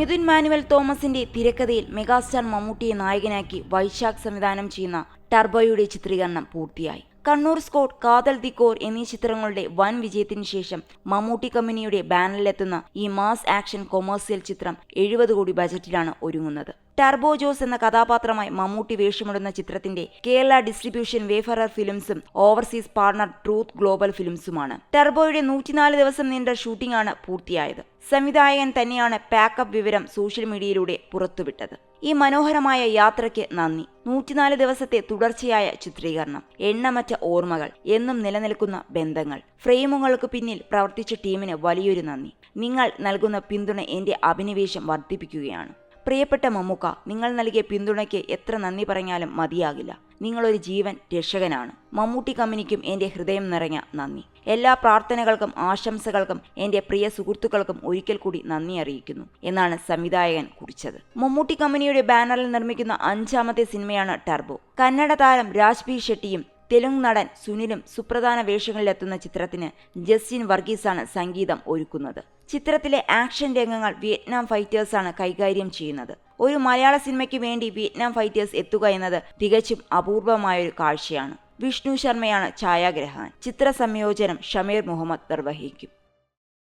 Mithun manual തോമസിന്റെ തിരക്കഥയിൽ megastar മമ്മൂട്ടിയെ നായകനാക്കി വൈശാഖ് സംവിധാനം ചെയ്യുന്ന ടർബോയുടെ ചിത്രീകരണം പൂർത്തിയായി. കണ്ണൂർ സ്കോട്ട് കാതൽ ദിക്കോർ കോർ എന്നീ ചിത്രങ്ങളുടെ വൻ വിജയത്തിന് ശേഷം മമ്മൂട്ടി കമ്പനിയുടെ ബാനറിലെത്തുന്ന ഈ മാസ് ആക്ഷൻ കൊമേഴ്സ്യൽ ചിത്രം എഴുപത് കോടി ബജറ്റിലാണ് ഒരുങ്ങുന്നത്. ടർബോ ജോസ് എന്ന കഥാപാത്രമായി മമ്മൂട്ടി വേഷമിടുന്ന ചിത്രത്തിന്റെ കേരള ഡിസ്ട്രിബ്യൂഷൻ വേഫറർ ഫിലിംസും ഓവർസീസ് പാർട്ണർ ട്രൂത്ത് ഗ്ലോബൽ ഫിലിംസുമാണ് ടർബോയുടെ നൂറ്റിനാല് ദിവസം നീണ്ട ഷൂട്ടിംഗ് ആണ് പൂർത്തിയായത്. സംവിധായകൻ തന്നെയാണ് പാക്കപ്പ് വിവരം സോഷ്യൽ മീഡിയയിലൂടെ പുറത്തുവിട്ടത്. ഈ മനോഹരമായ യാത്രയ്ക്ക് നന്ദി. നൂറ്റിനാല് ദിവസത്തെ തുടർച്ചയായ ചിത്രീകരണം എണ്ണമറ്റ ഓർമ്മകൾ എന്നും നിലനിൽക്കുന്ന ബന്ധങ്ങൾ ഫ്രെയിമുകൾക്ക് പിന്നിൽ പ്രവർത്തിച്ച ടീമിന് വലിയൊരു നന്ദി. നിങ്ങൾ നൽകുന്ന പിന്തുണ എന്റെ അഭിനിവേശം വർദ്ധിപ്പിക്കുകയാണ്. പ്രിയപ്പെട്ട മമ്മൂക്ക നിങ്ങൾ നൽകിയ പിന്തുണയ്ക്ക് എത്ര നന്ദി പറഞ്ഞാലും മതിയാകില്ല. നിങ്ങളൊരു ജീവൻ രക്ഷകനാണ്. മമ്മൂട്ടി കമ്പനിക്കും എന്റെ ഹൃദയം നിറഞ്ഞ നന്ദി. എല്ലാ പ്രാർത്ഥനകൾക്കും ആശംസകൾക്കും എന്റെ പ്രിയ സുഹൃത്തുക്കൾക്കും ഒരിക്കൽ കൂടി നന്ദി അറിയിക്കുന്നു എന്നാണ് സംവിധായകൻ കുറിച്ചത്. മമ്മൂട്ടി കമ്പനിയുടെ ബാനറിൽ നിർമ്മിക്കുന്ന അഞ്ചാമത്തെ സിനിമയാണ് ടർബോ. കന്നഡ താരം രാജ്ബി ഷെട്ടിയും തെലുങ്ക് നടൻ സുനിലും സുപ്രധാന വേഷങ്ങളിലെത്തുന്ന ചിത്രത്തിന് ജസ്റ്റിൻ വർഗീസാണ് സംഗീതം ഒരുക്കുന്നത്. ചിത്രത്തിലെ ആക്ഷൻ രംഗങ്ങൾ വിയറ്റ്നാം ഫൈറ്റേഴ്സാണ് കൈകാര്യം ചെയ്യുന്നത്. ഒരു മലയാള സിനിമയ്ക്ക് വേണ്ടി വിയറ്റ്നാം ഫൈറ്റേഴ്സ് എത്തുക എന്നത് തികച്ചും അപൂർവമായൊരു കാഴ്ചയാണ്. വിഷ്ണു ശർമ്മയാണ് ഛായാഗ്രഹകൻ ചിത്ര സംയോജനം ഷമീർ മുഹമ്മദ് നിർവഹിക്കും.